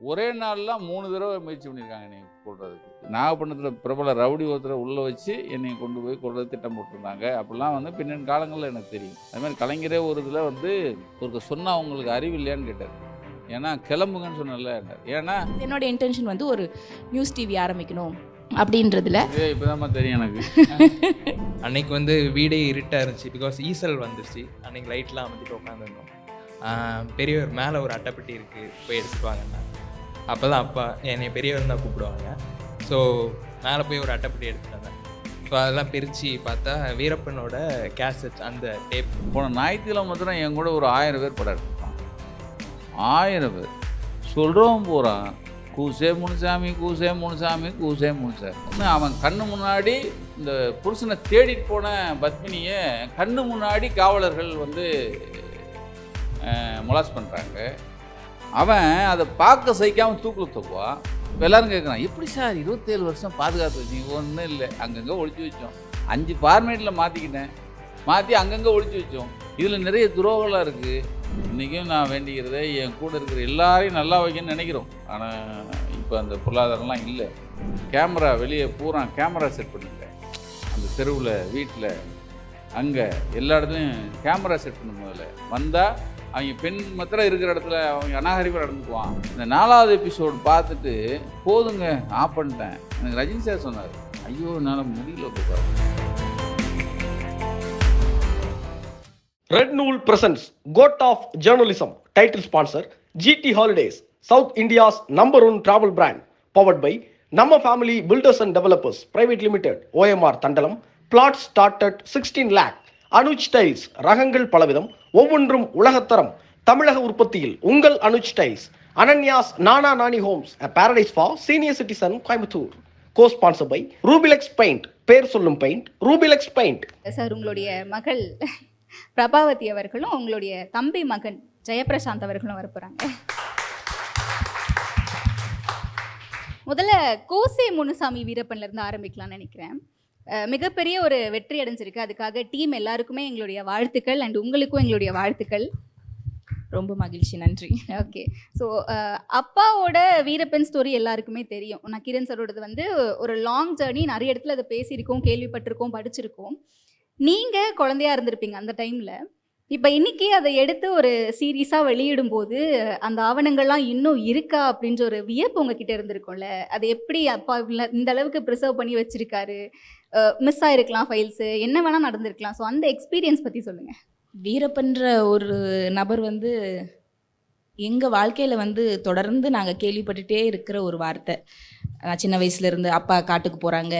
ஒரே நாள்லாம் மூணு தடவை முயற்சி பண்ணியிருக்காங்க என்னை கொள்றதுக்கு நாகப்பட்டினத்தில் பிரபல ரவுடி ஒருத்தரை உள்ளே வச்சு என்னை கொண்டு போய் கொள்றது திட்டம் போட்டிருந்தாங்க. அப்படிலாம் வந்து பின்னணி காலங்களில் எனக்கு தெரியும். அது மாதிரி கலைஞரே ஒரு இதில் வந்து ஒரு சொன்னால் அவங்களுக்கு அறிவு இல்லையான்னு கேட்டார். ஏன்னா கிளம்புங்கன்னு சொன்னல ஏன்னா என்னோட இன்டென்ஷன் வந்து ஒரு நியூஸ் டிவி ஆரம்பிக்கணும் அப்படின்றதுல. இதே இப்போதாம்மா தெரியும் எனக்கு. அன்னைக்கு வந்து வீடே இருட்டாக இருந்துச்சு. பிகாஸ் ஈசல் வந்துருச்சு அன்னைக்கு லைட்லாம் அமைச்சிட்டு உட்காந்துருந்தோம் பெரியவர் மேலே ஒரு அட்டைப்பெட்டி இருக்குது போய் எடுத்துட்டு வாங்கண்ணா அப்போ தான் அப்பா என்னை பெரியவர் தான் கூப்பிடுவாங்க. ஸோ மேலே போய் ஒரு அட்டைப்பெட்டி எடுத்துட்டு வந்தேன் ஸோ அதெல்லாம் பிரித்து பார்த்தா வீரப்பனோட கேசட் அந்த டேப் போன ஞாயிற்றுக்கிழமை மாத்திரம் என் கூட ஒரு ஆயிரம் பேர் படம் எடுத்துருப்பான் ஆயிரம் பேர். சொல்கிறோம் பூரா கூசே முனுசாமி கூசே முனுசாமி கூசே முனுசாமி. அவன் கண்ணு முன்னாடி இந்த புருஷனை தேடிட்டு போன பத்மினியை கண்ணு முன்னாடி காவலர்கள் வந்து மொலாஸ் பண்ணுறாங்க அவன் அதை பார்க்க சகிக்காமல் தூக்கில் தூக்குவான் எல்லாரும் கேட்குறான் எப்படி சார் இருபத்தேழு வருஷம் பாதுகாத்து வச்சிங்க? ஒன்றும் இல்லை அங்கங்கே ஒழிச்சு வச்சோம். அஞ்சு ஃபார்மேட்டில் மாற்றிக்கிட்டேன் மாற்றி அங்கங்கே ஒழிச்சு வச்சோம். இதில் நிறைய துரோகம்லாம் இருக்குது இன்றைக்கும் நான் வேண்டிக்கிறதே என் கூட இருக்கிற எல்லாரையும் நல்லா வைக்கணும்னு நினைக்கிறோம். ஆனால் இப்போ அந்த பொருளாதாரம்லாம் இல்லை. கேமரா வெளியே பூரா கேமரா செட் பண்ணிட்டேன். அந்த தெருவில் வீட்டில் அங்கே எல்லா இடத்துலையும் கேமரா செட் பண்ண முதல்ல. வந்தால் அவங்க பெண் மாத்திரம் இருக்கிற இடத்துல அவங்க அநாகரிப்பாக நடந்துக்குவான் இந்த நாலாவது எபிசோடு பார்த்துட்டு போதுங்க ஆஃப் பண்ணிட்டேன் எனக்கு ரஜினி சார் சொன்னார் ஐயோ என்னால் முடியல பாரு ரெட் நூல் presents code of journalism title sponsor GT holidays South India's number one travel brand powered by நம்ம family builders and developers private limited OMR Thandalam flat started sixteen lakh Anuj tiles ரகங்கள் பலவிதம் ஒவ்வொன்றும் உலகத்தரம். தமிழக உற்பத்தியில் உங்கள் Anuj tiles. Ananya's Nana Nani homes paradise for senior citizen Coimbatore. Cosponsor by Rubilex paint பேர் சொல்லும் பெயிண்ட் ரூபிலெக்ஸ் பெயிண்ட் சார் உங்களுடைய மகள் பிரபாவதி அவர்களும் உங்களுடைய தம்பி மகன் ஜெயபிரசாந்த் அவர்களும் வரப்போகிறாங்க முதல்ல கோசே முனுசாமி வீரப்பன்லேருந்து ஆரம்பிக்கலாம்னு நினைக்கிறேன். மிகப்பெரிய ஒரு வெற்றி அடைஞ்சிருக்கு. அதுக்காக டீம் எல்லாருக்குமே எங்களுடைய வாழ்த்துக்கள் அண்ட் உங்களுக்கும் எங்களுடைய வாழ்த்துக்கள். ரொம்ப மகிழ்ச்சி. நன்றி. ஓகே. ஸோ அப்பாவோட வீரப்பன் ஸ்டோரி எல்லாருக்குமே தெரியும். நான் கிரண் சரோடது வந்து ஒரு லாங் ஜேர்னி நிறைய இடத்துல அதை பேசியிருக்கோம் கேள்விப்பட்டிருக்கோம் படிச்சிருக்கோம். நீங்கள் குழந்தையா இருந்திருப்பீங்க அந்த டைமில் இப்போ இன்னைக்கு அதை எடுத்து ஒரு சீரீஸாக வெளியிடும்போது அந்த ஆவணங்கள்லாம் இன்னும் இருக்கா அப்படின்ற ஒரு வியப்பு உங்ககிட்ட இருந்திருக்கும்ல. அது எப்படி அப்பா இந்த அளவுக்கு ப்ரிசர்வ் பண்ணி வச்சிருக்காரு? மிஸ் ஆகிருக்கலாம் ஃபைல்ஸு என்ன வேணால் நடந்திருக்கலாம். ஸோ அந்த எக்ஸ்பீரியன்ஸ் பற்றி சொல்லுங்கள் வீரப்பன்ற ஒரு நபர் வந்து எங்கள் வாழ்க்கையில் வந்து தொடர்ந்து நாங்கள் கேள்விப்பட்டுட்டே இருக்கிற ஒரு வார்த்தை. நான் சின்ன வயசுலேருந்து அப்பா காட்டுக்கு போகிறாங்க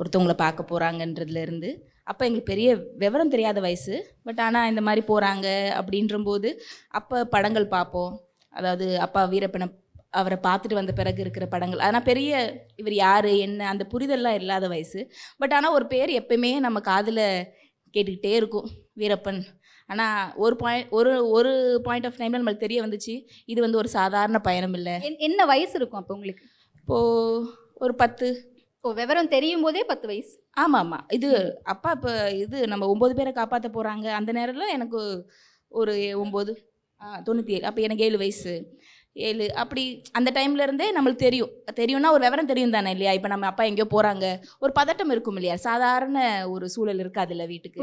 ஒருத்தவங்கள பார்க்க போகிறாங்கன்றதுலேருந்து அப்போ எங்களுக்கு பெரிய விவரம் தெரியாத வயசு. பட் ஆனால் இந்த மாதிரி போகிறாங்க அப்படின்றம்போது அப்போ படங்கள் பார்ப்போம். அதாவது அப்பா வீரப்பனை அவரை பார்த்துட்டு வந்த பிறகு இருக்கிற படங்கள். ஆனால் பெரிய இவர் யார் என்ன அந்த புரிதல்லாம் இல்லாத வயசு. பட் ஆனால் ஒரு பேர் எப்பயுமே நம்ம காதில் கேட்டுக்கிட்டே இருக்கும் வீரப்பன். ஆனால் ஒரு பாயிண்ட் ஒரு ஒரு பாயிண்ட் ஆஃப் டைமில் நம்மளுக்கு தெரிய வந்துச்சு இது வந்து ஒரு சாதாரண பயணம் இல்லை. என்- என்ன வயசு இருக்கும் அப்போ உங்களுக்கு? இப்போது ஒரு பத்து. ஓ விவரம் தெரியும் போதே பத்து வயசு. ஆமாம். ஆமாம் இது அப்பா இப்போ இது நம்ம ஒம்பது பேரை காப்பாற்ற போகிறாங்க அந்த நேரத்தில் எனக்கு ஒரு ஒம்பது தொண்ணூற்றி ஏழு. அப்போ எனக்கு ஏழு வயசு. ஏழு. அப்படி அந்த டைம்ல இருந்தே நம்மளுக்கு தெரியும். தெரியும்னா ஒரு விவரம் தெரியும் தானே இல்லையா? இப்போ நம்ம அப்பா எங்கேயோ போகிறாங்க ஒரு பதட்டம் இருக்கும் இல்லையா? சாதாரண ஒரு சூழல் இருக்காதுல்ல வீட்டுக்கு.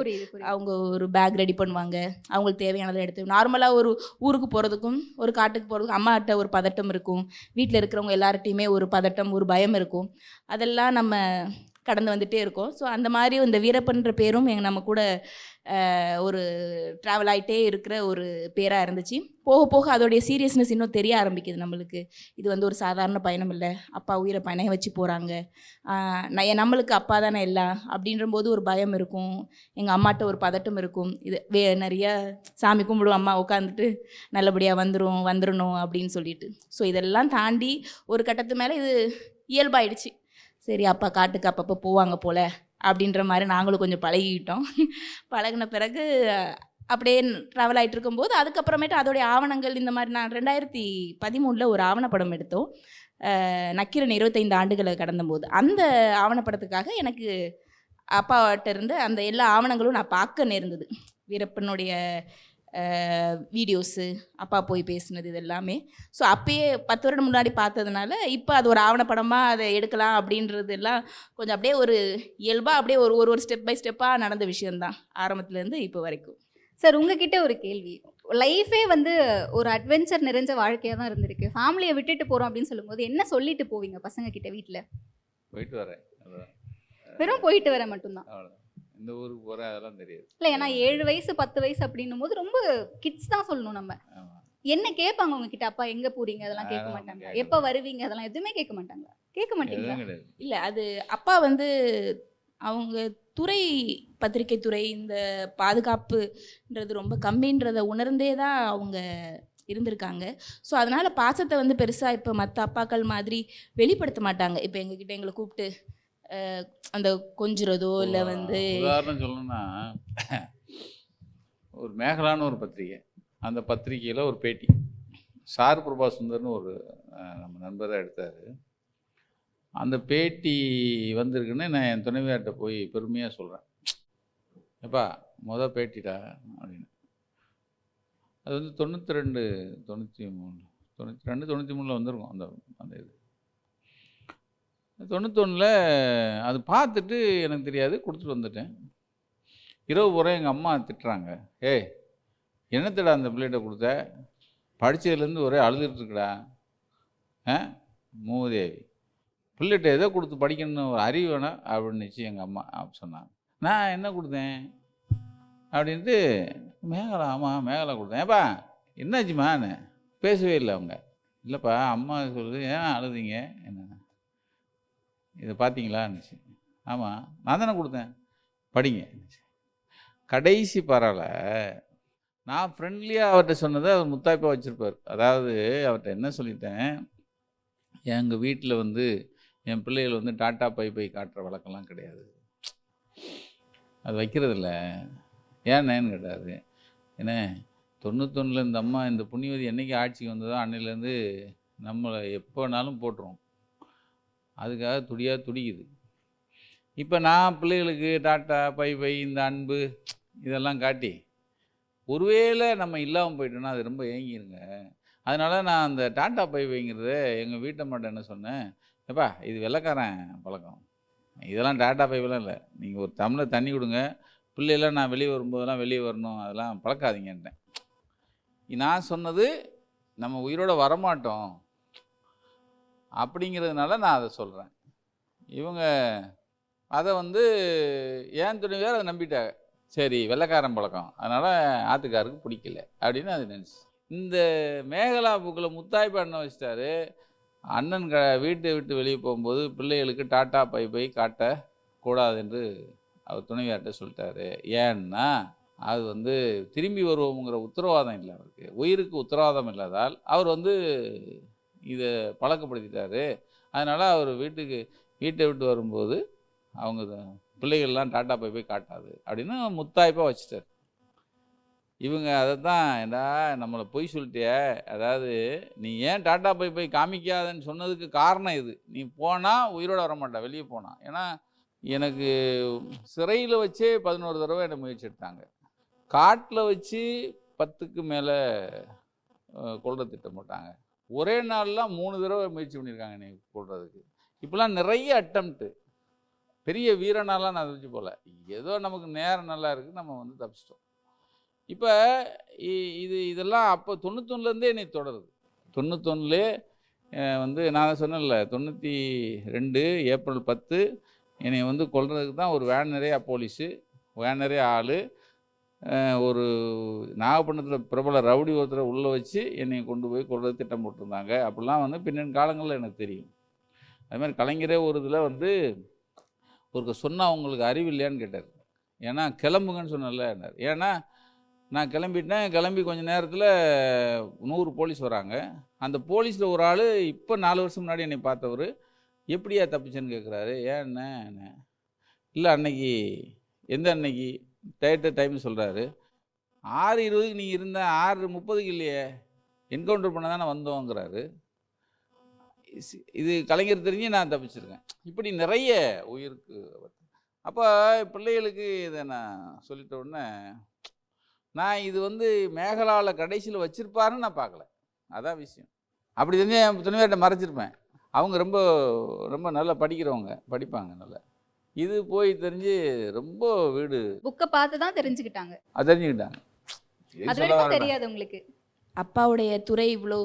அவங்க ஒரு பேக் ரெடி பண்ணுவாங்க. அவங்களுக்கு தேவையானதை எடுத்து நார்மலாக ஒரு ஊருக்கு போகிறதுக்கும் ஒரு காட்டுக்கு போகிறதுக்கும் அம்மாட்ட ஒரு பதட்டம் இருக்கும். வீட்டில் இருக்கிறவங்க எல்லார்ட்டையுமே ஒரு பதட்டம் ஒரு பயம் இருக்கும். அதெல்லாம் நம்ம கடந்து வந்துட்டே இருக்கோம். ஸோ அந்த மாதிரி இந்த வீரப்பன்ற பேரும் எங்கள் நம்ம கூட ஒரு ட்ராவல் ஆகிட்டே இருக்கிற ஒரு பேராக இருந்துச்சு. போக போக அதோடைய சீரியஸ்னஸ் இன்னும் தெரிய ஆரம்பிக்குது நம்மளுக்கு. இது வந்து ஒரு சாதாரண பயணம் இல்லை. அப்பா உயிரை பயணம் வச்சு போகிறாங்க நான் நம்மளுக்கு அப்பா தானே எல்லாம் அப்படின்றபோது ஒரு பயம் இருக்கும். எங்கள் அம்மாட்ட ஒரு பதட்டம் இருக்கும். இது வே நிறைய சாமி கும்பிடுவோம் அம்மா உட்காந்துட்டு நல்லபடியாக வந்துடும் வந்துடணும் அப்படின்னு சொல்லிட்டு. ஸோ இதெல்லாம் தாண்டி ஒரு கட்டத்து மேலே இது இயல்பாயிடுச்சு. சரி அப்பா காட்டுக்கு அப்பப்போ போவாங்க போல. அப்படின்ற மாதிரி நாங்களும் கொஞ்சம் பழகிக்கிட்டோம். பழகின பிறகு அப்படியே ட்ராவல் ஆகிட்டு இருக்கும்போது அதுக்கப்புறமேட்டு அதோடைய ஆவணங்கள் இந்த மாதிரி நான் ரெண்டாயிரத்தி பதிமூணில் ஒரு ஆவணப்படம் எடுத்தோம். நக்கீரன் இருபத்தைந்து ஆண்டுகளை கடந்தபோது. அந்த ஆவணப்படத்துக்காக எனக்கு அப்பாட்ட இருந்து அந்த எல்லா ஆவணங்களும் நான் பார்க்க நேர்ந்தது. வீரப்பனுடைய வீடியோஸு அப்பா போய் பேசுனது இது எல்லாமே ஸோ அப்பயே பத்து வருடம் முன்னாடி பார்த்ததுனால இப்போ அது ஒரு ஆவணப்படமாக அதை எடுக்கலாம் அப்படின்றது எல்லாம் கொஞ்சம் அப்படியே ஒரு இயல்பாக அப்படியே ஒரு ஒரு ஒரு ஸ்டெப் பை ஸ்டெப்பாக நடந்த விஷயம்தான். ஆரம்பத்துலேருந்து இப்போ வரைக்கும். சார் உங்ககிட்ட ஒரு கேள்வி. லைஃபே வந்து ஒரு அட்வென்ச்சர் நிறைஞ்ச வாழ்க்கையாக தான் இருந்திருக்கு. ஃபேமிலியை விட்டுட்டு போகிறோம் அப்படின்னு சொல்லும்போது என்ன சொல்லிட்டு போவீங்க பசங்க கிட்ட வீட்டில் போயிட்டு வரேன். வெறும் போயிட்டு வர மட்டும்தான். இந்த ஊருக்கு போகிறேன் அதெல்லாம் தெரியாது. இல்லை ஏன்னா ஏழு வயசு பத்து வயசு அப்படின்னும் போது ரொம்ப கிட்ஸ் தான் சொல்லணும் நம்ம. என்ன கேட்பாங்க உங்ககிட்ட? அப்பா எங்க போறீங்க? அதெல்லாம் கேட்க மாட்டாங்க. எப்போ வருவீங்க? அதெல்லாம் எதுவுமே கேட்க மாட்டாங்க. கேட்க மாட்டீங்களா? இல்லை அது அப்பா வந்து அவங்க துறை பத்திரிகை துறை இந்த பாதுகாப்புன்றது ரொம்ப கம்மின்றதை உணர்ந்தே தான் அவங்க இருந்திருக்காங்க. ஸோ அதனால் பாசத்தை வந்து பெருசாக இப்போ மற்ற அப்பாக்கள் மாதிரி வெளிப்படுத்த மாட்டாங்க. இப்போ எங்ககிட்ட எங்களை கூப்பிட்டு அந்த கொஞ்சுறதோ இல்லை வந்து உதாரணம் சொல்லணும்னா ஒரு மேகலான்னு ஒரு பத்திரிகை. அந்த பத்திரிகையில் ஒரு பேட்டி. சார் பிரபா சுந்தர்னு ஒரு நம்ம நண்பரை எடுத்தார். அந்த பேட்டி வந்திருக்குன்னு நான் என் துணைவியார்கிட்ட போய் பெருமையாக சொல்கிறேன் எப்பா முத பேட்டிடா அப்படின்னு. அது வந்து தொண்ணூற்றி ரெண்டு தொண்ணூற்றி மூணு தொண்ணூற்றி ரெண்டு தொண்ணூற்றி மூணில் வந்திருக்கும் அந்த அந்த இது. தொண்ணூத்தொன்னில் அது பார்த்துட்டு எனக்கு தெரியாது கொடுத்துட்டு வந்துட்டேன். இரவு பூரா எங்கள் அம்மா திட்டுறாங்க. ஏய் என்னத்தடா அந்த பிள்ளைகிட்ட கொடுத்த? படித்ததுலேருந்து ஒரே அழுதுட்டுருக்குடா ஆ மூதேவி பிள்ளைகிட்ட எதை கொடுத்து படிக்கணும்னு ஒரு அறிவு வேணும் அப்படின்னுச்சு எங்கள் அம்மா. அப்படி சொன்னாங்க. நான் என்ன கொடுத்தேன்? அப்படின்ட்டு மேகலா ஆமாம் மேகலா கொடுத்தேன். ஏப்பா என்னாச்சுமான்னு பேசவே இல்லை அவங்க. இல்லைப்பா அம்மா சொல்லுது ஏன் அழுதிங்க? என்ன இதை பார்த்தீங்களான்னுச்சு ஆமாம் நான் தானே கொடுத்தேன். படிங்க. கடைசி பரவாயில்ல நான் ஃப்ரெண்ட்லியாக அவர்கிட்ட சொன்னதை அவர் முத்தாய்ப்பாக வச்சுருப்பார். அதாவது அவர்கிட்ட என்ன சொல்லிட்டேன்? எங்கள் வீட்டில் வந்து என் பிள்ளைகள் வந்து டாட்டா பை பை காட்டுற வழக்கம்லாம் கிடையாது. அது வைக்கிறதில்ல. ஏன்னு கேட்டார். என்ன தொண்ணூத்தொன்னில் இந்த அம்மா இந்த புண்ணியவதி என்றைக்கு ஆட்சிக்கு வந்ததோ அன்னையிலேருந்து நம்மளை எப்போ வேணாலும் போட்டுரும். அதுக்காக துடியாக துடிக்குது. இப்போ நான் பிள்ளைகளுக்கு டாட்டா பை பை இந்த அன்பு இதெல்லாம் காட்டி ஒருவேளை நம்ம இல்லாமல் போயிட்டோம்னா அது ரொம்ப ஏங்கிருங்க. அதனால் நான் அந்த டாட்டா பை பைங்கிறத எங்கள் வீட்டை மட்டும் என்ன சொன்னேன் எப்பா இது வெள்ளைக்காரன் பழக்கம். இதெல்லாம் டாட்டா பைப்பெல்லாம் இல்லை. நீங்கள் ஒரு தமிழை தண்ணி கொடுங்க. பிள்ளைலாம் நான் வெளியே வரும்போதெல்லாம் வெளியே வரணும். அதெல்லாம் பழக்காதீங்கன்ட்டேன். நான் சொன்னது நம்ம உயிரோட வரமாட்டோம். அப்படிங்கிறதுனால நான் அதை சொல்கிறேன் இவங்க அதை வந்து ஏன் துணிவியார் அதை நம்பிட்டாங்க. சரி வெள்ளைக்காரன் பழக்கம். அதனால் ஆத்துக்காருக்கு பிடிக்கல அப்படின்னு அது நினச்சி. இந்த மேகலா புக்கில் முத்தாய்ப்பு அண்ணன் வச்சிட்டாரு. அண்ணன் க வீட்டை விட்டு வெளியே போகும்போது பிள்ளைகளுக்கு டாட்டா பை பை காட்டக்கூடாது என்று அவர் துணைவியார்கிட்ட சொல்லிட்டாரு. ஏன்னா அது வந்து திரும்பி வருவோங்கிற உத்தரவாதம் இல்லை அவருக்கு. உயிருக்கு உத்தரவாதம் இல்லாதால் அவர் வந்து இதை பழக்கப்படுத்திட்டாரு. அதனால் அவர் வீட்டுக்கு வீட்டை விட்டு வரும்போது அவங்க பிள்ளைகள்லாம் டாட்டா போய் போய் காட்டாது அப்படின்னு முத்தாய்ப்பாக வச்சுட்டார். இவங்க அதை தான் ஏண்டா நம்மளை பொய் சொல்லிட்டிய? அதாவது நீ ஏன் டாட்டா போய் போய் காமிக்காதன்னு சொன்னதுக்கு காரணம் இது. நீ போனால் உயிரோடு வர மாட்டா வெளியே போனால் ஏன்னா எனக்கு சிறையில் வச்சே பதினோரு தடவை என்னை முயற்சி எடுத்தாங்க. காட்டில் வச்சு பத்துக்கு மேலே கொள்ற திட்டம் போட்டாங்க. ஒரே நாளில் மூணு தடவை முயற்சி பண்ணியிருக்காங்க நீ கொள்றதுக்கு இப்போலாம் நிறைய அட்டம்ப்ட்டு பெரிய வீரனாலாம் நான் தெரிஞ்சு போகல ஏதோ நமக்கு நேரம் நல்லா இருக்குது நம்ம வந்து தப்பிச்சிட்டோம். இப்போ இது இதெல்லாம் அப்போ தொண்ணூத்தொன்னுலேருந்தே என்னை தொடருது. தொண்ணூத்தொன்னுலே வந்து நான் சொன்னேன்ல தொண்ணூற்றி ரெண்டு ஏப்ரல் பத்து என்னை வந்து கொள்றதுக்கு தான் ஒரு வேன் நிறையா போலீஸு வேன் நிறைய ஆள் ஒரு நாகப்பட்டினத்தில் பிரபல ரவுடி ஒருத்தரை உள்ளே வச்சு என்னை கொண்டு போய் கொல்றது திட்டம் போட்டிருந்தாங்க. அப்படிலாம் வந்து பின்னணி காலங்களில் எனக்கு தெரியும். அதுமாதிரி கலைஞரே ஒரு இதில் வந்து ஒரு சொன்னால் உங்களுக்கு அறிவு இல்லையான்னு கேட்டார். ஏன்னா கிளம்புங்கன்னு சொன்னேன்ல ஏன்னா நான் கிளம்பிட்டேன். கிளம்பி கொஞ்ச நேரத்தில் நூறு போலீஸ் வராங்க. அந்த போலீஸில் ஒரு ஆள் இப்போ நாலு வருஷம் முன்னாடி என்னை பார்த்தவர். எப்படியா தப்பிச்சேன்னு கேட்குறாரு ஏன் என்ன? இல்லை அன்னைக்கு எந்த அன்னைக்கு? டேட்டு டைம் சொல்கிறாரு ஆறு இருபதுக்கு நீங்கள் இருந்த ஆறு முப்பதுக்கு இல்லையே என்கவுண்டர் பண்ண தானே வந்தோங்கிறாரு. இது கலைஞர் தெரிஞ்சு நான் தப்பிச்சிருக்கேன். இப்படி நிறைய உயிருக்கு. அப்போ பிள்ளைகளுக்கு இதை நான் சொல்லிட்ட உடனே நான் இது வந்து மேகலாவில் கடைசியில் வச்சுருப்பாருன்னு நான் பார்க்கல. அதான் விஷயம். அப்படி தெரிஞ்சு என் துணைவர்கிட்ட மறைச்சிருப்பேன் அவங்க ரொம்ப ரொம்ப நல்லா படிக்கிறவங்க படிப்பாங்க நல்லா. இது போய் தெரிஞ்சு ரொம்ப வீடு புக்கை பார்த்து தான் தெரிஞ்சுக்கிட்டாங்க. அது தெரிஞ்சுக்கிட்டாங்க. தெரியாது உங்களுக்கு. அப்பாவுடைய துறை இவ்வளோ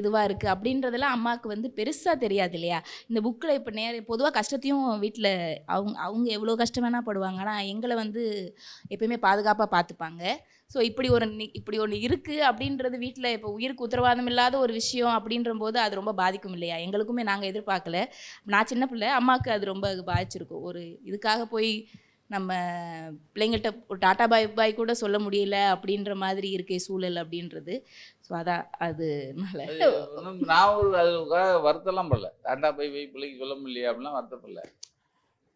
இதுவாக இருக்குது அப்படின்றதெல்லாம் அம்மாவுக்கு வந்து பெருசாக தெரியாது இல்லையா? இந்த புக்கில் இப்போ நேர பொதுவாக கஷ்டத்தையும் வீட்டில் அவங்க அவங்க எவ்வளோ கஷ்டம் வேணால் படுவாங்க. ஆனால் எங்களை வந்து எப்பயுமே பாதுகாப்பாக பார்த்துப்பாங்க ஸோ இப்படி ஒரு இப்படி ஒன்று இருக்குது அப்படின்றது வீட்டில் இப்போ உயிருக்கு உத்தரவாதம் இல்லாத ஒரு விஷயம் அப்படின்ற போது அது ரொம்ப பாதிக்கும் இல்லையா? எங்களுக்குமே நாங்கள் எதிர்பார்க்கல. நான் சின்ன பிள்ளை அம்மாவுக்கு அது ரொம்ப பாதிச்சிருக்கும். ஒரு இதுக்காக போய் நம்ம பிள்ளைங்கள்ட்ட ஒரு டாட்டா பாய் பாய் கூட சொல்ல முடியல அப்படின்ற மாதிரி இருக்கே சூழல் அப்படின்றது. ஸோ அதான் அது மேலே. அது ஒண்ணும் நான் ஒரு அதுக்காக வருத்தம்லாம் படல. டாட்டா பை பை பிள்ளைக்கு சொல்ல முடியல அப்படிலாம் வருத்தப்படல.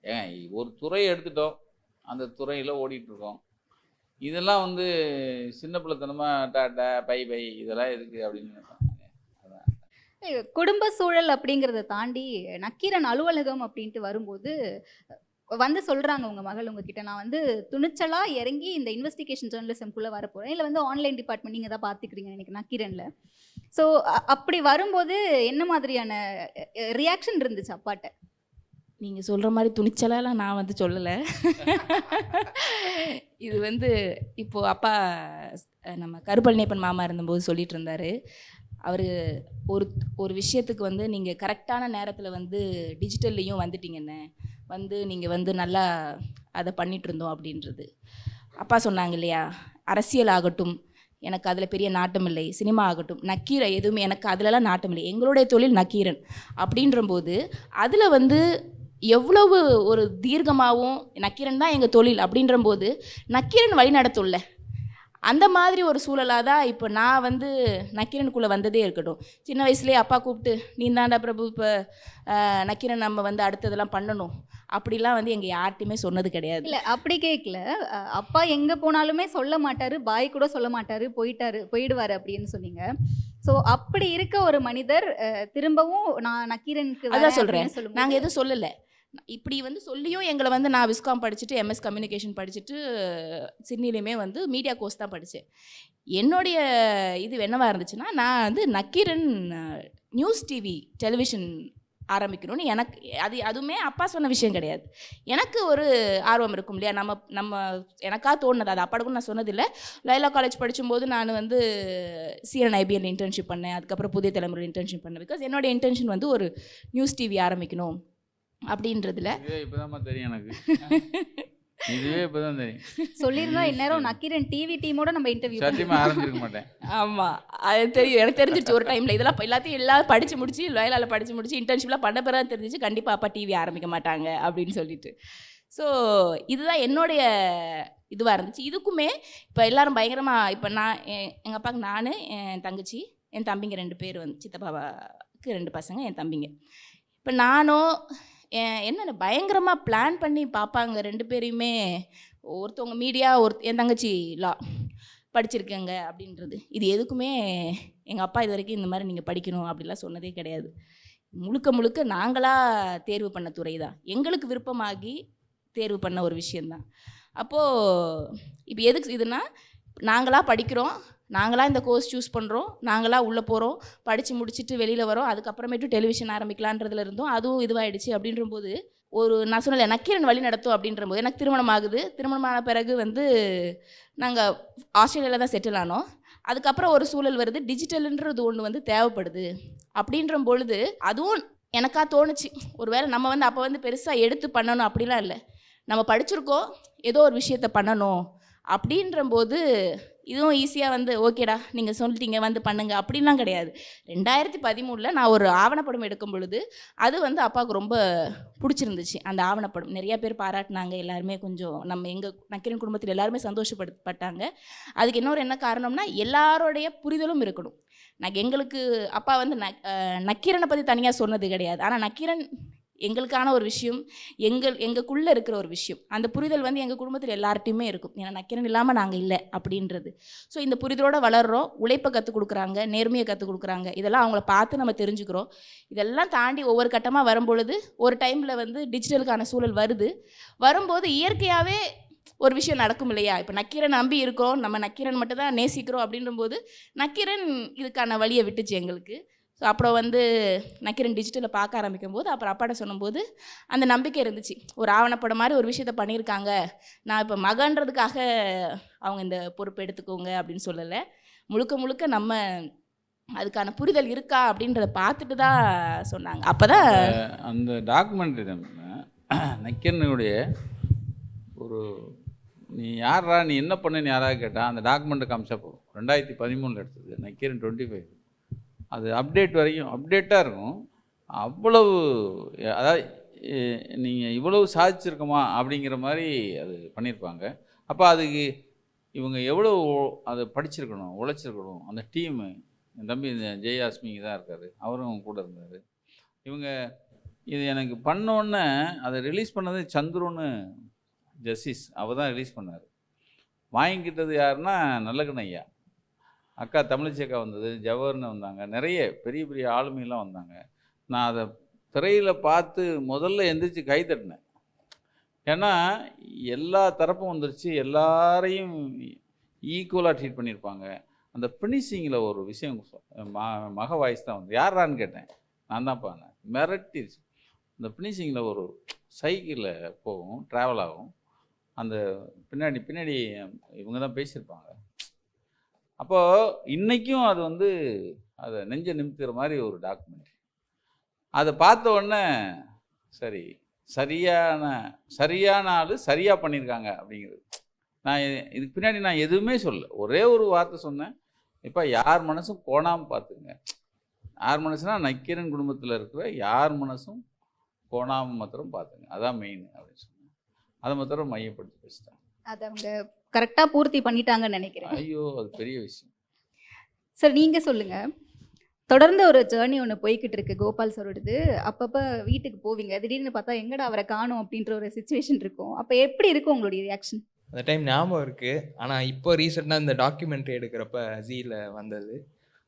ஏங்க ஒரு துறையை எடுத்துட்டோம். அந்த துறையில் ஓடிட்டு இருக்கோம் இதெல்லாம் வந்து சின்ன பிள்ளைத்தனமாக டாட்டா பை பை இதெல்லாம் எதுக்கு அப்படின்னு. குடும்ப சூழல் அப்படிங்கிறத தாண்டி நக்கீரன் அலுவலகம் அப்படின்ட்டு வரும்போது வந்து சொல்கிறாங்க உங்கள் மகள் உங்ககிட்ட. நான் வந்து துணிச்சலாக இறங்கி இந்த இன்வெஸ்டிகேஷன் ஜேர்னலிசம்குள்ளே வர போகிறேன் இல்லை வந்து ஆன்லைன் டிபார்ட்மெண்ட் நீங்கள் தான் பார்த்துக்கிறீங்க எனக்கு நக்கீரன்ல ஸோ அப்படி வரும்போது என்ன மாதிரியான ரியாக்ஷன் இருந்துச்சு அப்பாட்ட? நீங்கள் சொல்கிற மாதிரி துணிச்சலாலாம் நான் வந்து சொல்லலை. இது வந்து இப்போது அப்பா நம்ம கருப்பழனியப்பன் மாமா இருந்தபோது சொல்லிட்டு இருந்தார். அவர் ஒரு ஒரு விஷயத்துக்கு வந்து நீங்கள் கரெக்டான நேரத்தில் வந்து டிஜிட்டல்லையும் வந்துட்டீங்கன்னு வந்து நீங்கள் வந்து நல்லா அதை பண்ணிட்டு இருந்தோம் அப்படின்றது. அப்பா சொன்னாங்க இல்லையா அரசியல் ஆகட்டும் எனக்கு அதில் பெரிய நாட்டம் இல்லை. சினிமா ஆகட்டும் நக்கீரை எதுவுமே எனக்கு அதிலலாம் நாட்டம் இல்லை. எங்களுடைய தொழில் நக்கீரன். அப்படின்றபோது அதில் வந்து எவ்வளவு ஒரு தீர்க்கமாகவும் நக்கீரன் தான் எங்கள் தொழில். அப்படின்றபோது நக்கீரன் வழி நடத்தும்ல அந்த மாதிரி ஒரு சூழலாக தான் இப்போ நான் வந்து நக்கீரனுக்குள்ளே வந்ததே இருக்கட்டும். சின்ன வயசுலேயே அப்பா கூப்பிட்டு நீ தாண்டா பிரபு இப்போ நக்கீரன் நம்ம வந்து அடுத்ததெல்லாம் பண்ணணும். அப்படிலாம் வந்து எங்கள் யார்கிட்டையுமே சொன்னது கிடையாது. இல்ல அப்படி கேட்கல அப்பா எங்க போனாலுமே சொல்ல மாட்டாரு பாய் கூட சொல்ல மாட்டாரு போயிட்டாரு போயிடுவாரு அப்படின்னு சொன்னீங்க. ஸோ அப்படி இருக்க ஒரு மனிதர் திரும்பவும் நான் நக்கீரனுக்கு அதான் சொல்லும்போது- நாங்கள் எதுவும் சொல்லலை. இப்படி வந்து சொல்லியும் எங்களை வந்து நான் விஸ்காம் படிச்சுட்டு எம்எஸ் கம்யூனிகேஷன் படிச்சுட்டு சிட்னிலையுமே வந்து மீடியா கோர்ஸ் தான் படித்தேன் என்னுடைய இது என்னவாக இருந்துச்சுன்னா நான் வந்து நக்கீரன் நியூஸ் டிவி டெலிவிஷன் ஆரம்பிக்கணும்னு எனக்கு அது அதுவுமே அப்பா சொன்ன விஷயம் கிடையாது. எனக்கு ஒரு ஆர்வம் இருக்கும் இல்லையா? நம்ம நம்ம எனக்காக தோணுது அது அப்பாட கூட நான் சொன்னதில்லை. லைலா காலேஜ் படிக்கும்போது நான் வந்து சிஎன் ஐபிஎல் இன்டர்ன்ஷிப் பண்ணேன். அதுக்கப்புறம் புதிய தலைமுறை இன்டர்ன்ஷிப் பண்ணேன். பிகாஸ் என்னோட இன்டென்ஷன் வந்து ஒரு நியூஸ் டிவி ஆரம்பிக்கணும். அப்படின்றதுல. தெரியும் எனக்கு. இதுவே இப்போதான் தெரியும். சொல்லியிருந்தா இந்நேரம் நக்கீரன் டிவி டீமோட நம்ம இன்டர்வியூ சத்தியமாக ஆரம்பிச்சிருக்க மாட்டேன். ஆமாம் அது தெரியும். எனக்கு தெரிஞ்சிருச்சு ஒரு டைமில் இதெல்லாம் எல்லாத்தையும் எல்லாம் படித்து முடிச்சு லோயலாவில் படித்து முடிச்சு இன்டர்ன்ஷிப்லாம் பண்ண பிறகு தெரிஞ்சிச்சு கண்டிப்பாக அப்பா டிவி ஆரம்பிக்க மாட்டாங்க அப்படின்னு சொல்லிட்டு. ஸோ இதுதான் என்னுடைய இதுவாக இருந்துச்சு. இதுக்குமே இப்போ எல்லாரும் பயங்கரமாக இப்போ நான் எங்கள் அப்பாவுக்கு நான் என் தங்கச்சி என் தம்பிங்க ரெண்டு பேர் வந்து சித்தப்பாவுக்கு ரெண்டு பசங்க என் தம்பிங்க. இப்போ நானும் என்னென்ன பயங்கரமாக பிளான் பண்ணி பார்ப்பாங்க ரெண்டு பேரையுமே? ஒருத்தவங்க மீடியா ஒரு என் தங்கச்சி லா படிச்சிருக்கேங்க அப்படின்றது. இது எதுக்குமே எங்கள் அப்பா இது வரைக்கும் இந்த மாதிரி நீங்கள் படிக்கணும் அப்படிலாம் சொன்னதே கிடையாது. முழுக்க முழுக்க நாங்களாக தேர்வு பண்ண துறை தான். எங்களுக்கு விருப்பமாகி தேர்வு பண்ண ஒரு விஷயந்தான் அப்போது இப்போ எதுக்கு இதுனா நாங்களாக படிக்கிறோம். நாங்களாக இந்த கோர்ஸ் சூஸ் பண்ணுறோம் நாங்களாக உள்ளே போகிறோம் படித்து முடிச்சுட்டு வெளியில் வரோம். அதுக்கப்புறமேட்டு டெலிவிஷன் ஆரம்பிக்கலான்றதுல இருந்தோம் அதுவும் இதுவாகிடுச்சு அப்படின்ற போது ஒரு நான் சொன்னல நக்கீரன் வழி நடத்தும் அப்படின்ற போது எனக்கு திருமணம் ஆகுது. திருமணம் ஆன பிறகு வந்து நாங்கள் ஆஸ்திரேலியாவில் தான் செட்டில் ஆனோம். அதுக்கப்புறம் ஒரு சூழல் வருது. டிஜிட்டல்ன்றது ஒன்று வந்து தேவைப்படுது. அப்படின்ற பொழுது அதுவும் எனக்கா தோணுச்சு. ஒருவேளை நம்ம வந்து அப்போ வந்து பெருசாக எடுத்து பண்ணணும் அப்படிலாம் இல்லை. நம்ம படிச்சிருக்கோம். ஏதோ ஒரு விஷயத்த பண்ணணும். அப்படின்ற போது இதுவும் ஈஸியாக வந்து ஓகேடா நீங்கள் சொல்லிட்டீங்க வந்து பண்ணுங்க. அப்படின்லாம் கிடையாது. ரெண்டாயிரத்தி பதிமூணில் நான் ஒரு ஆவணப்படம் எடுக்கும் பொழுது அது வந்து அப்பாவுக்கு ரொம்ப பிடிச்சிருந்துச்சு. அந்த ஆவணப்படம். நிறையா பேர் பாராட்டினாங்க. எல்லாருமே கொஞ்சம் நம்ம எங்கள் நக்கிரன் குடும்பத்தில் எல்லாருமே சந்தோஷப்பட்டாங்க அதுக்கு இன்னொரு என்ன காரணம்னா எல்லாரோடைய புரிதலும் இருக்கணும். நான் எங்களுக்கு அப்பா வந்து ந நக்கீரனை பற்றி தனியாக சொன்னது கிடையாது. ஆனால் நக்கீரன் எங்களுக்கான ஒரு விஷயம் எங்கள் எங்களுக்குள்ளே இருக்கிற ஒரு விஷயம். அந்த புரிதல் வந்து எங்கள் குடும்பத்தில் எல்லார்ட்டையுமே இருக்கும். ஏன்னா நக்கிரன் இல்லாமல் நாங்கள் இல்லை அப்படின்றது. ஸோ இந்த புரிதலோடு வளர்கிறோம் உழைப்பை கற்றுக் கொடுக்குறாங்க. நேர்மையை கற்றுக் கொடுக்குறாங்க. இதெல்லாம் அவங்கள பார்த்து நம்ம தெரிஞ்சுக்கிறோம். இதெல்லாம் தாண்டி ஒவ்வொரு கட்டமாக வரும்பொழுது ஒரு டைமில் வந்து டிஜிட்டலுக்கான சூழல் வருது. வரும்போது இயற்கையாகவே ஒரு விஷயம் நடக்கும் இல்லையா? இப்போ நக்கீரன் நம்பி இருக்கோம். நம்ம நக்கீரன் மட்டும் தான் நேசிக்கிறோம் அப்படின்றபோது நக்கீரன் இதுக்கான வழியை விட்டுச்சு எங்களுக்கு. ஸோ அப்புறம் வந்து நக்கீரன் டிஜிட்டலில் பார்க்க ஆரம்பிக்கும் போது அப்புறம் அப்பாட்ட சொல்லும்போது அந்த நம்பிக்கை இருந்துச்சு. ஒரு ஆவணப்படம் மாதிரி ஒரு விஷயத்த பண்ணியிருக்காங்க நான் இப்போ மகன்றதுக்காக அவங்க இந்த பொறுப்பு எடுத்துக்கோங்க அப்படின்னு சொல்லலை. முழுக்க முழுக்க நம்ம அதுக்கான புரிதல் இருக்கா அப்படின்றத பார்த்துட்டு தான் சொன்னாங்க. அப்போ தான் அந்த டாக்குமெண்ட்ரி நக்கீரனுடைய ஒரு நீ யாரா நீ என்ன பண்ணேன்னு யாராவது கேட்டால் அந்த டாக்குமெண்ட்டு காமிச்சா போதும். ரெண்டாயிரத்தி பதிமூணில் எடுத்தது நக்கீரன் டுவெண்ட்டி ஃபைவ் அது அப்டேட் வரைக்கும் அப்டேட்டாக இருக்கும். அவ்வளவு அதாவது நீங்கள் இவ்வளவு சாதிச்சிருக்கோமா அப்படிங்கிற மாதிரி அது பண்ணியிருப்பாங்க அப்போ அதுக்கு இவங்க எவ்வளோ அதை படிச்சிருக்கணும் உழைச்சிருக்கணும். அந்த டீமு என் தம்பி இந்த தான் இருக்கார். அவரும் கூட இருந்தார். இவங்க இது எனக்கு பண்ணோன்னே அதை ரிலீஸ் பண்ணது சந்துருன்னு ஜஸ்டிஸ். அவர் தான் ரிலீஸ் பண்ணார். வாங்கிக்கிட்டது யாருன்னா நல்லகண்ணையா அக்கா தமிழிச்சி அக்கா வந்தது ஜவஹர்னு வந்தாங்க. நிறைய பெரிய பெரிய ஆளுமையெல்லாம் வந்தாங்க. நான் அதை திரையில் பார்த்து முதல்ல எந்திரிச்சு கை தட்டினேன். ஏன்னா எல்லா தரப்பும் வந்துருச்சு. எல்லாரையும் ஈக்குவலாக ட்ரீட் பண்ணியிருப்பாங்க. அந்த ஃபினிஷிங்கில் ஒரு விஷயம் சொ- ம- மக வாய்ஸ் தான் வந்து யாரான்னு கேட்டேன். நான் தான் பானேன் மிரட்டிருச்சு. அந்த ஃபினிஷிங்கில் ஒரு சைக்கிளில் போகும் ட்ராவல் ஆகும். அந்த பின்னாடி பின்னாடி இவங்க தான் பேசியிருப்பாங்க. அப்போது இன்றைக்கும் அது வந்து அதை நெஞ்ச நிமித்துற மாதிரி ஒரு டாக்குமெண்ட் அதை பார்த்த உடனே சரி சரியான சரியான ஆள் சரியாக பண்ணியிருக்காங்க அப்படிங்கிறது. நான் இது- இதுக்கு பின்னாடி நான் எதுவுமே சொல்ல ஒரே ஒரு வார்த்தை சொன்னேன். இப்போ யார் மனசும் கோணாமல் பார்த்துங்க யார் மனசுனா நக்கீரன் குடும்பத்தில் இருக்கிற யார் மனசும் கோணாமல் மாத்திரம் பார்த்துங்க அதான் மெயின் அப்படின்னு சொன்னேன். அதை மாத்திரம் மையப்படுத்தி பேசிட்டேன். அதை அவங்க கரெக்டாக பூர்த்தி பண்ணிட்டாங்கன்னு நினைக்கிறேன். ஐயோ அது பெரிய விஷயம். சார் நீங்க சொல்லுங்க. தொடர்ந்து ஒரு ஜேர்னி ஒன்று போய்கிட்டு இருக்கு கோபால் சாரோடது. அப்பப்போ வீட்டுக்கு போவீங்க. திடீர்னு பார்த்தா எங்கடா அவரை காணும்? அப்படின்ற ஒரு சுச்சுவேஷன் இருக்கும். அப்போ எப்படி இருக்கும் உங்களுடைய ரியாக்ஷன் அந்த டைம் ஞாபகம் இருக்குது ஆனால் இப்போ ரீசெண்டாக இந்த டாக்குமெண்ட்ரி எடுக்கிறப்ப ஜீல வந்தது.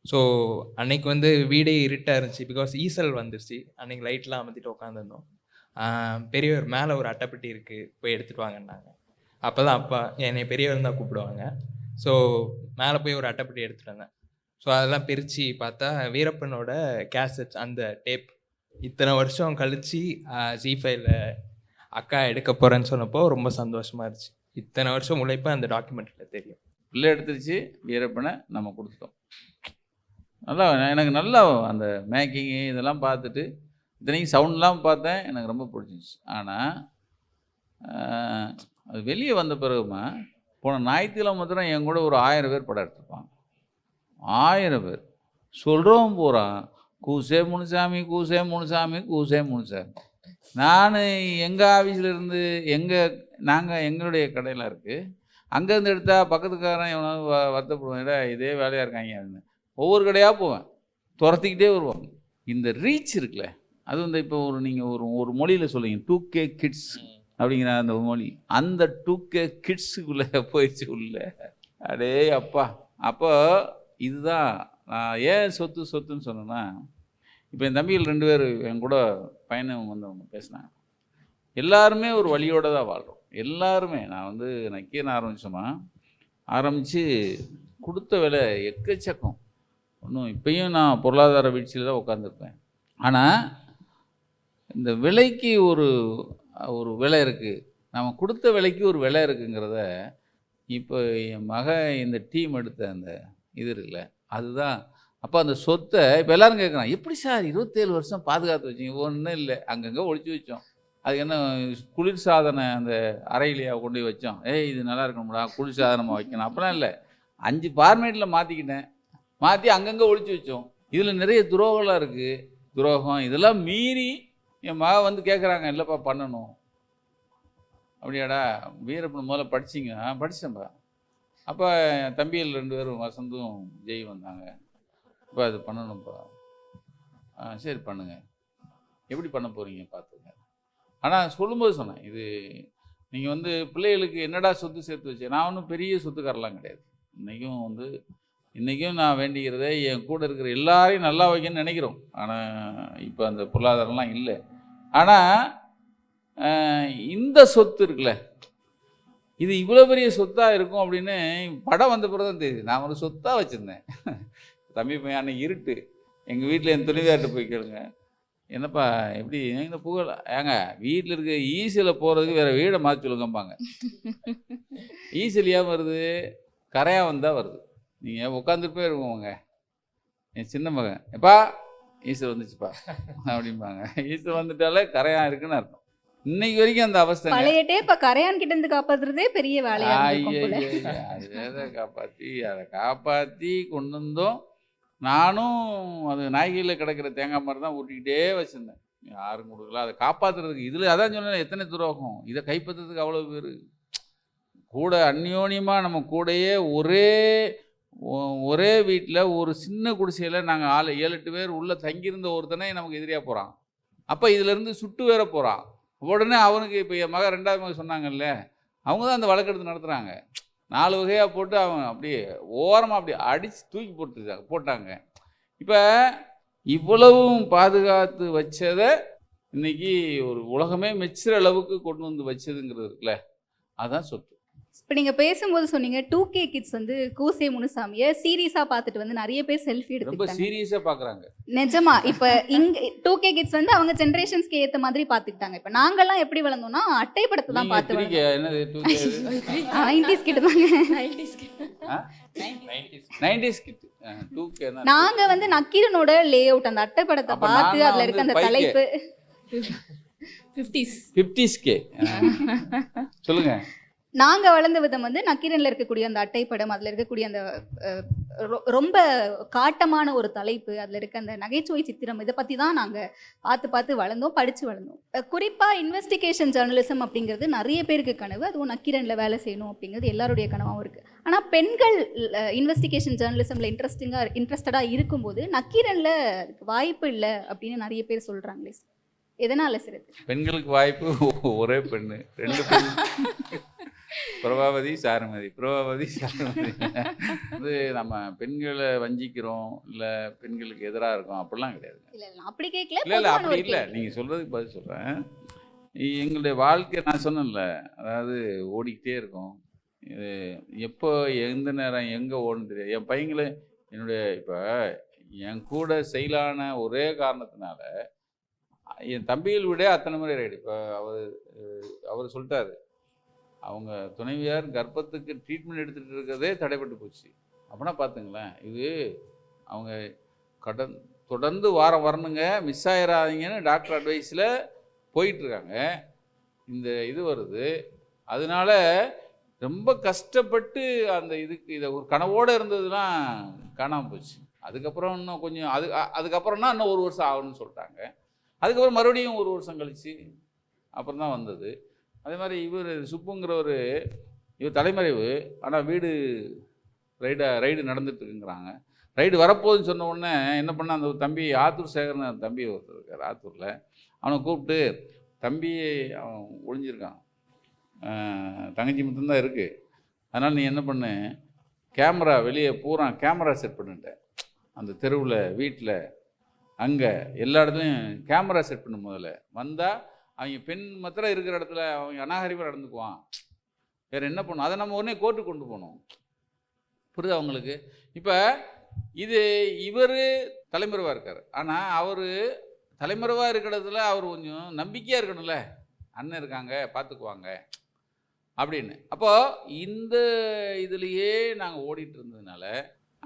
ஸோ அன்னைக்கு வந்து வீடே இருட்டாக இருந்துச்சு. பிகாஸ் ஈசல் வந்துருச்சு. அன்னைக்கு லைட்லாம் அமர்த்திட்டு உட்காந்துருந்தோம் பெரியவர் மேலே ஒரு அட்டைப்பெட்டி இருக்குது போய் எடுத்துகிட்டு வாங்கன்னாங்க. அப்போ தான் அப்பா என்னை பெரியவர் தான் கூப்பிடுவாங்க. ஸோ மேலே போய் ஒரு அட்டைப்பெட்டி எடுத்துகிட்டு வந்தேன். ஸோ அதெல்லாம் பிரித்து பார்த்தா வீரப்பனோட கேசட்ஸ் அந்த டேப் இத்தனை வருஷம் கழித்து ஜி ஃபைவ்ல அக்கா எடுக்க போகிறேன்னு சொன்னப்போ ரொம்ப சந்தோஷமாக இருந்துச்சு. இத்தனை வருஷம் உழைப்பு அந்த டாக்குமெண்ட்டில் தெரியும். பிள்ளை எடுத்துருச்சு வீரப்பனை நம்ம கொடுத்துட்டோம். நல்லா எனக்கு நல்லா அந்த மேக்கிங்கு இதெல்லாம் பார்த்துட்டு இத்தனைக்கும் சவுண்ட்லாம் பார்த்தேன் எனக்கு ரொம்ப பிடிச்சிருந்துச்சு. ஆனால் அது வெளியே வந்த பிறகுமா போன ஞாயிற்றுக்கிழமை மாத்திரம் என் கூட ஒரு ஆயிரம் பேர் படம் எடுத்திருப்பாங்க. ஆயிரம் பேர். சொல்கிறோம் போகிறான் கூசே முனுசாமி கூசே முனுசாமி கூசே முனுசாமி. நான் எங்கள் ஆஃபீஸில் இருந்து எங்கள் நாங்கள் எங்களுடைய கடையில் இருக்குது அங்கேருந்து எடுத்தால் பக்கத்துக்காரன் எவனாவது வ வருத்தப்படுவேன் இதே வேலையாக இருக்காங்க அப்படின்னு. ஒவ்வொரு கடையாக போவேன். துரத்திக்கிட்டே வருவாங்க. இந்த ரீச் இருக்குல்ல அது வந்து இப்போ ஒரு நீங்கள் ஒரு ஒரு மொழியில் சொல்லுவீங்க டூ கே கிட்ஸ் அப்படிங்கிற அந்த மொழி அந்த டூ கே கிட்ஸுக்குள்ளே போயிடுச்சு உள்ள. அடே அப்பா. அப்போ இதுதான் நான் ஏன் சொத்து சொத்துன்னு சொன்னேன்னா இப்போ என் தம்பிகள் ரெண்டு பேர் என் கூட பயணம் வந்தவங்க பேசினாங்க. எல்லாருமே ஒரு வழியோட தான் வாழ்கிறோம் எல்லாருமே நான் வந்து நான் கீழே ஆரம்பித்தோன்னா ஆரம்பித்து கொடுத்த விலை எக்கச்சக்கம். ஒன்றும் இப்பயும் நான் பொருளாதார வீழ்ச்சியில் தான் உட்காந்துருப்பேன் ஆனால் இந்த விலைக்கு ஒரு ஒரு விலை இருக்குது நம்ம கொடுத்த விலைக்கு ஒரு விலை இருக்குங்கிறத இப்போ என் மகன் இந்த டீம் எடுத்த அந்த இது இருக்குல்ல அதுதான். அப்போ அந்த சொத்தை இப்போ எல்லாரும் கேட்குறான் எப்படி சார் இருபத்தேழு வருஷம் பாதுகாத்து வச்சீங்க? ஒன்றும் இல்லை. அங்கங்கே ஒழிச்சு வச்சோம். அதுக்கு என்ன குளிர் சாதனை அந்த அறையிலேயே கொண்டு போய் வச்சோம். ஏய் இது நல்லா இருக்கணும்டா குளிர் சாதனமாக வைக்கணும். அப்படிலாம் இல்லை. அஞ்சு ஃபார்மேட்டில் மாற்றிக்கிட்டேன் மாற்றி அங்கங்கே ஒழிச்சு வச்சோம். இதில் நிறைய துரோகம்லாம் இருக்குது துரோகம் இதெல்லாம் மீறி என் மக வந்து கேட்குறாங்க இல்லைப்பா பண்ணணும். அப்படியாடா வீரப்பன் முதல்ல படிச்சிங்க. ஆ படித்தேன்ப்பா அப்போ என் தம்பியில் ரெண்டு பேரும் வசந்தும் ஜெய் வந்தாங்க. இப்போ அது பண்ணணும்ப்பா ஆ சரி பண்ணுங்க. எப்படி பண்ண போகிறீங்க பார்த்துங்க. ஆனால் சொல்லும்போது சொன்னேன் இது நீங்கள் வந்து பிள்ளைகளுக்கு என்னடா சொத்து சேர்த்து வச்சு நான் ஒன்றும் பெரிய சொத்துக்காரலாம் கிடையாது. இன்றைக்கும் வந்து இன்றைக்கும் நான் வேண்டிக்கிறதே என் கூட இருக்கிற எல்லாரையும் நல்லா வைக்கணும்னு நினைக்கிறோம். ஆனால் இப்போ அந்த பொருளாதாரம்லாம் இல்லை. ஆனால் இந்த சொத்து இருக்குல்ல இது இவ்வளோ பெரிய சொத்தாக இருக்கும் அப்படின்னு படம் வந்த பிறகு தான் தெரியுது. நான் ஒரு சொத்தாக வச்சுருந்தேன். தம்பி பையன் இருட்டு. எங்கள் வீட்டில் என் துணிவியார்ட்ட போய் கேளுங்க. என்னப்பா எப்படி? இந்த புகழ் ஏங்க வீட்டில் இருக்க ஈசியில் போகிறதுக்கு வேறு வீடை மாற்றி சொல்லுங்கம்பாங்க. ஈசிலியாக வருது கரையாக வந்தால் வருது. நீங்கள் உட்காந்துட்டு போயிருக்கோங்க என் சின்ன மகன். எப்பா? ஈஸ்வர் வந்துச்சுப்பா. அப்படிம்பாங்க. ஈஸ்வர் வந்துட்டாலே கரையாக இருக்குன்னு அர்த்தம். இன்னைக்கு வரைக்கும் அந்த அவஸ்தை பழைய டேப்ப கரையான் கிட்ட இருந்து காப்பாத்துறதே பெரிய வேலையா இருந்திருக்கும் போல. ஐயையையே, அது காப்பாற்றி அதை காப்பாற்றி கொண்டு வந்தோம். நானும் அது நாய்கையில் கிடக்கிற தேங்காய் மாதிரி தான் ஊட்டிக்கிட்டே வச்சுருந்தேன். யாரும் கொடுக்கல. அதை காப்பாற்றுறதுக்கு இதில் அதான் சொன்னேன் எத்தனை துரோகம்? இதை கைப்பற்றுறதுக்கு அவ்வளோ பேர். கூட அந்யோன்யமாக நம்ம கூடயே ஒரே ஒரே வீட்டில் ஒரு சின்ன குடிசையில் நாங்கள் ஆள் ஏழு எட்டு பேர் உள்ளே தங்கியிருந்த ஒருத்தனே நமக்கு எதிரியாக போகிறான் அப்போ இதிலேருந்து சுட்டு வேற போகிறான் உடனே அவனுக்கு இப்போ என் மகன் ரெண்டாவது மகன் சொன்னாங்கல்ல அவங்க தான் அந்த வழக்கெடுத்து நடத்துகிறாங்க நாலு வகையாக போட்டு அவன் அப்படியே ஓரமாக அப்படியே அடித்து தூக்கி போட்டுருக்காங்க போட்டாங்க. இப்போ இவ்வளவும் பாதுகாத்து வச்சதை இன்றைக்கி ஒரு உலகமே மெச்சுற அளவுக்கு கொண்டு வந்து வச்சதுங்கிறது இருக்குல்ல? அதுதான் சொத்து. இப்ப நீங்க பேசும்போது சொன்னீங்க டூ கே கிட்ஸ் வந்து கூசே முனுசாமிய சீரியஸா பார்த்துட்டு வந்து நிறைய பேர் செல்ஃபி ரொம்ப எடுத்துக்கிட்டாங்க. சீரியஸாக பார்க்குறாங்க. நிஜமா இப்ப இங்க டூ கே கிட்ஸ் வந்து அவங்க ஜெனரேஷன்ஸ்க்கு ஏத்த மாதிரி பாத்துக்கிட்டாங்க இப்ப நாங்கெல்லாம் எப்படி வளர்ந்தோம்னா அட்டை படத்தை தான் நீங்க பார்த்து திரிக்க என்னது டூ நைன்டிஸ் கிட்ட தாங்க. நைன்டிஸ் கிட் டூ கே நாங்க வந்து நக்கீரனோட லே அவுட் அந்த அட்டை படத்தை அப்ப பார்த்து அதுல இருக்க அந்த வந்து தலைப்பு. ஃபிஃப்டிஸ் ஃபிஃப்டிஸ் கே சொல்லுங்க. நாங்க வளர்ந்த விதம் வந்து நக்கீரன்ல இருக்கக்கூடிய அந்த அட்டை படம் அதுல இருக்கக்கூடிய அந்த ரொம்ப காட்டமான ஒரு தலைப்பு அதுல இருக்க அந்த நகைச்சுவை சித்திரம் இதை பத்தி தான் நாங்க பார்த்து பார்த்து வளர்ந்தோம் படிச்சு வளர்ந்தோம். அஹ், குறிப்பா இன்வெஸ்டிகேஷன் ஜேர்னலிசம் அப்படிங்கிறது நிறைய பேருக்கு கனவு அதுவும் நக்கீரன்ல வேலை செய்யணும் அப்படிங்கிறது எல்லாருடைய கனவாகவும் இருக்கு. ஆனா பெண்கள் இன்வெஸ்டிகேஷன் ஜேர்னலிசம்ல இன்ட்ரெஸ்டிங்கா இன்ட்ரெஸ்டடா இருக்கும்போது நக்கீரன்ல வாய்ப்பு இல்லை அப்படின்னு நிறைய பேர் சொல்றாங்களே எதனால சார் இது? பெண்களுக்கு வாய்ப்பு ஒரே பெண்ணு ரெண்டு பெண். பிரபாவதி சாருமதி. பிரபாவதி சாருமதி. இது நம்ம பெண்களை வஞ்சிக்கிறோம் இல்லை பெண்களுக்கு எதிராக இருக்கோம் அப்படிலாம் கிடையாது. அப்படி கேட்கல. இல்லை இல்லை அப்படி இல்லை. நீங்கள் சொல்கிறதுக்கு பதில் சொல்கிறேன் எங்களுடைய வாழ்க்கை நான் சொன்னேன்ல அதாவது ஓடிக்கிட்டே இருக்கும். இது எப்போ எந்த நேரம் எங்கே ஓடணும் தெரியாது. என் பையங்களே என்னுடைய இப்போ என் கூட செயலான ஒரே காரணத்தினால என் தம்பிகள் விட அத்தனை முறை ரைடு இப்போ அவர் அவர் சொல்லிட்டாரு அவங்க துணைவியார் கர்ப்பத்துக்கு ட்ரீட்மெண்ட் எடுத்துகிட்டு இருக்கிறதே தடைப்பட்டு போச்சு. அப்படின்னா பார்த்துங்களேன் இது அவங்க கடன் தொடர்ந்து வாரம் வரணுங்க மிஸ் ஆயிடாதீங்கன்னு டாக்டர் அட்வைஸில் போயிட்டுருக்காங்க. இந்த இது வருது. அதனால ரொம்ப கஷ்டப்பட்டு அந்த இதுக்கு இதை ஒரு கனவோடு இருந்ததுலாம் காணாமல் போச்சு. அதுக்கப்புறம் இன்னும் கொஞ்சம் அது அதுக்கப்புறம்னா இன்னும் ஒரு வருஷம் ஆகணும்னு சொல்லிட்டாங்க. அதுக்கப்புறம் மறுபடியும் ஒரு வருஷம் கழிச்சு அப்புறம் தான் வந்தது. அதே மாதிரி இவர் சுப்புங்கிறவர் இவர் தலைமறைவு ஆனால் வீடு ரைடா ரைடு நடந்துட்டுருக்குங்கிறாங்க. ரைடு வரப்போகுதுன்னு சொன்ன உடனே என்ன பண்ண அந்த ஒரு தம்பி ஆத்தூர் சேகர்னு தம்பி ஒருத்தர் இருக்கார் ஆத்தூரில். அவனை கூப்பிட்டு தம்பி அவன் ஒழிஞ்சிருக்கான் தங்கச்சி மட்டும்தான் இருக்குது அதனால் நீ என்ன பண்ணு? கேமரா வெளியே பூரா கேமரா செட் பண்ணிட்டேன் அந்த தெருவில் வீட்டில் அங்கே எல்லா இடத்துலையும் கேமரா செட் பண்ணு முதல்ல. வந்தால் அவங்க பெண் மாத்திரம் இருக்கிற இடத்துல அவங்க அநாகரிகமாக நடந்துக்குவான். வேறு என்ன பண்ணும்? அதை நம்ம உடனே கோர்ட்டுக்கு கொண்டு போகணும். புரியுது அவங்களுக்கு இப்போ இது இவர் தலைமறைவாக இருக்கார். ஆனால் அவர் தலைமறைவாக இருக்கிறதுல அவர் கொஞ்சம் நம்பிக்கையாக இருக்கணும்ல. அண்ணன் இருக்காங்க பார்த்துக்குவாங்க அப்படின்னு. அப்போ இந்த இதுலேயே நாங்கள் ஓடிட்டு இருந்ததுனால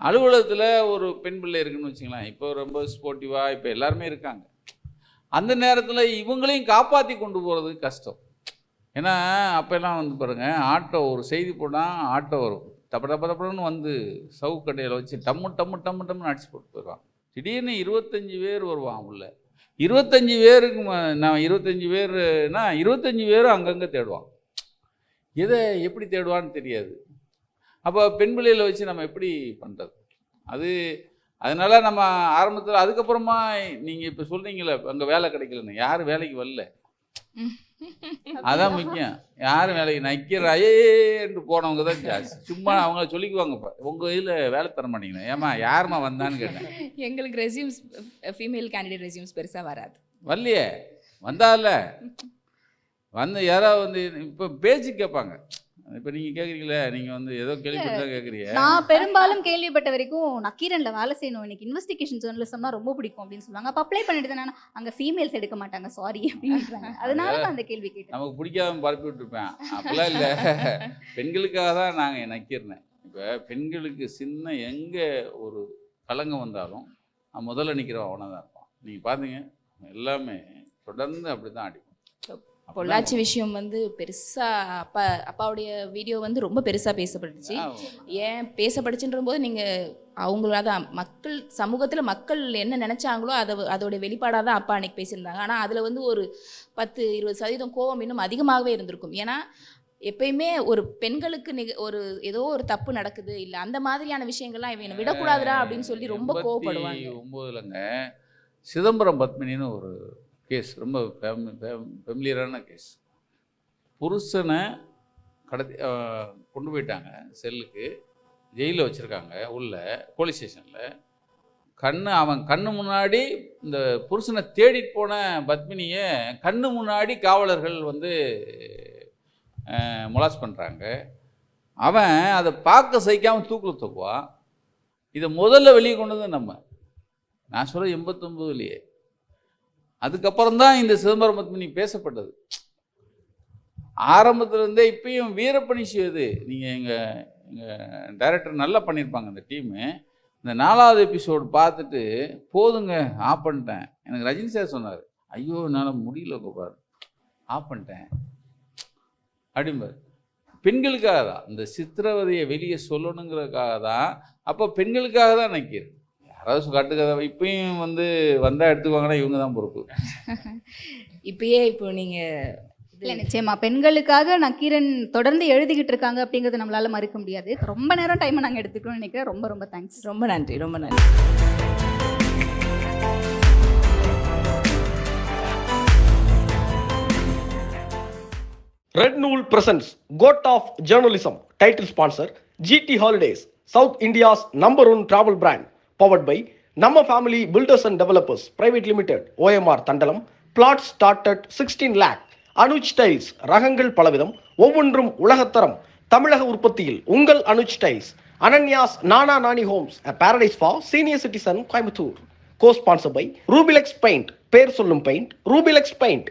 அலுவலகத்தில் ஒரு பெண் பிள்ளை இருக்குன்னு வச்சுங்களேன். இப்போ ரொம்ப ஸ்போர்ட்டிவாக இப்போ எல்லாருமே இருக்காங்க. அந்த நேரத்தில் இவங்களையும் காப்பாற்றி கொண்டு போகிறது கஷ்டம். ஏன்னா அப்போல்லாம் வந்து பாருங்கள் ஆட்டோ ஒரு செய்தி போனால் ஆட்டோ வரும். தப்ப தப்ப தப்பன்னு வந்து சவுக்கடையில் வச்சு டம்மு டம்மு டம்மு டம்முன்னு அடிச்சு போட்டு போயிடுவான். திடீர்னு இருபத்தஞ்சி பேர் வருவான் உள்ள. இருபத்தஞ்சி பேருக்கு நான் இருபத்தஞ்சி பேர்னா இருபத்தஞ்சி பேரும் அங்கங்கே தேடுவான். எதை எப்படி தேடுவான்னு தெரியாது. அப்போ பெண் பிள்ளைகளை வச்சு நம்ம எப்படி பண்ணுறது அது அதனால நம்ம ஆரம்பத்தில் அதுக்கப்புறமா நீங்கள் இப்போ சொல்கிறீங்களே அங்கே வேலை கிடைக்கலன்னு. யாரும் வேலைக்கு வரல. அதான் முக்கியம். யாரும் வேலைக்கு நக்கிற ஐயேன்னு போனவங்க தான் ஜாஸ்தி. சும்மா அவங்க சொல்லிக்குவாங்க. இப்போ உங்கள் இதில் வேலை தர மாட்டீங்களா. ஏமா யாரும்மா வந்தான்னு கேட்டேன். எங்களுக்கு ரெசியூம்ஸ் ஃபீமேல் கேண்டிடேட் ரெசியூம்ஸ் பெருசாக வராது. வரலையே. வந்தால வந்து யாராவது வந்து இப்போ பேச்சு கேட்பாங்க. இப்போ நீங்கள் கேட்குறீங்களே நீங்கள் வந்து ஏதோ கேள்விப்பட்டு கேட்குறீங்க நான் பெரும்பாலும் கேள்விப்பட்ட வரைக்கும் நக்கீரன்ல வேலை செய்யணும். எனக்கு இன்வெஸ்டிகேஷன் ஜேர்னலிசம்னா ரொம்ப பிடிக்கும் அப்படின்னு சொல்லுவாங்க. அப்போ அப்ளை பண்ணிட்டு தானே அங்க ஃபீமேல்ஸ் எடுக்க மாட்டாங்க சாரி அப்படின்றாங்க. அதனால நான் அந்த கேள்வி கேட்டேன். நமக்கு பிடிக்காம பரப்பி விட்டுருப்பேன். அப்படிலாம் இல்லை. பெண்களுக்காக தான் நாங்கள் நக்கிறேன் இப்போ பெண்களுக்கு சின்ன எங்கே ஒரு கலங்கம் வந்தாலும் முதல்ல நிற்கிறவன் அவனை தான் இருப்பான். நீங்கள் பார்த்தீங்க எல்லாமே தொடர்ந்து அப்படி தான் அடிக்கும் அப்படிதான் பொள்ளாச்சி விஷயம் வந்து பெருசா அப்பா அப்பாவுடைய வீடியோ வந்து ரொம்ப பெருசா பேசப்பட்டுச்சு. ஏன் பேசப்பட்டுச்சுன்ற போது நீங்க அவங்கள மக்கள் சமூகத்துல மக்கள் என்ன நினைச்சாங்களோ அதை அதோட வெளிப்பாடாக தான் அப்பா அன்னைக்கு பேசியிருந்தாங்க. ஆனா அதுல வந்து ஒரு பத்து இருபது சதவீதம் கோவம் இன்னும் அதிகமாகவே இருந்திருக்கும். ஏன்னா எப்பயுமே ஒரு பெண்களுக்கு நிக ஒரு ஏதோ ஒரு தப்பு நடக்குது இல்ல அந்த மாதிரியான விஷயங்கள்லாம் இவனை விடக்கூடாதுடா அப்படின்னு சொல்லி ரொம்ப எண்பத்தி கோவப்படுவாங்க. ஒம்போதுலங்க சிதம்பரம் பத்மினின்னு ஒரு கேஸ் ரொம்ப ஃபேம் ஃபெமிலியரான கேஸ். புருஷனை கடத்தி கொண்டு போயிட்டாங்க செல்லுக்கு. ஜெயிலில் வச்சுருக்காங்க உள்ள போலீஸ் ஸ்டேஷனில் கண்ணு அவன் கண்ணு முன்னாடி இந்த புருஷனை தேடிட்டு போன பத்மினியை கண்ணு முன்னாடி காவலர்கள் வந்து முலாஸ் பண்ணுறாங்க அவன் அதை பார்க்க சகிக்காமல் தூக்கில் தூக்குவான் இதை முதல்ல வெளியே கொண்டு வந்து நம்ம. நான் சொல்ல எண்பத்தொம்பதுலேயே அதுக்கப்புறம் தான் இந்த சிதம்பரம் பத்மினி பேசப்பட்டது. ஆரம்பத்துலேருந்தே இப்பயும் வீரப்பணி செய்வது நீங்கள் எங்கள் எங்கள் டைரக்டர் நல்லா பண்ணியிருப்பாங்க அந்த டீமு இந்த நாலாவது எபிசோடு பார்த்துட்டு போதுங்க ஆஃப் பண்ணிட்டேன். எனக்கு ரஜினி சார் சொன்னார் ஐயோ என்னால் முடியல கோபால் ஆஃப் பண்ணிட்டேன். அப்படிம்பார். பெண்களுக்காக தான் இந்த சித்திரவதையை வெளியே சொல்லணுங்கிறதுக்காக தான் அப்போ பெண்களுக்காக தான் நிற்கிறேன் யாராவது கட்டுக்கதை இப்பயும் வந்து வந்தால் எடுத்துக்குவாங்கன்னா இவங்க தான் பொறுப்பு. இப்பயே இப்போ நீங்க இல்ல நிச்சயமா. பெண்களுக்காக நக்கீரன் தொடர்ந்து எழுதிக்கிட்டு இருக்காங்க அப்படிங்கறத நம்மளால மறுக்க முடியாது. ரொம்ப நேரம் டைம் நாங்க எடுத்துக்கணும்னு நினைக்கிறேன். ரொம்ப ரொம்ப தேங்க்ஸ் ரொம்ப நன்றி ரொம்ப நன்றி. Red Nool presents Goat of Journalism. Title sponsor GT Holidays, South India's number one travel brand, powered by நம்ம family builders and developers private limited OMR Thandalam flat start at 16 lakh. Anuj tiles ரகங்கள் பலவிதம் ஒவ்வொன்றும் உலகத்தரம். தமிழக உற்பத்தியில் உங்கள் Anuj tiles Ananya's Nana Nani homes paradise for senior citizen Coimbatore cosponsor by Rubilex paint பேர் சொல்லும் பெயிண்ட் ரூபிலெக்ஸ் பெயிண்ட்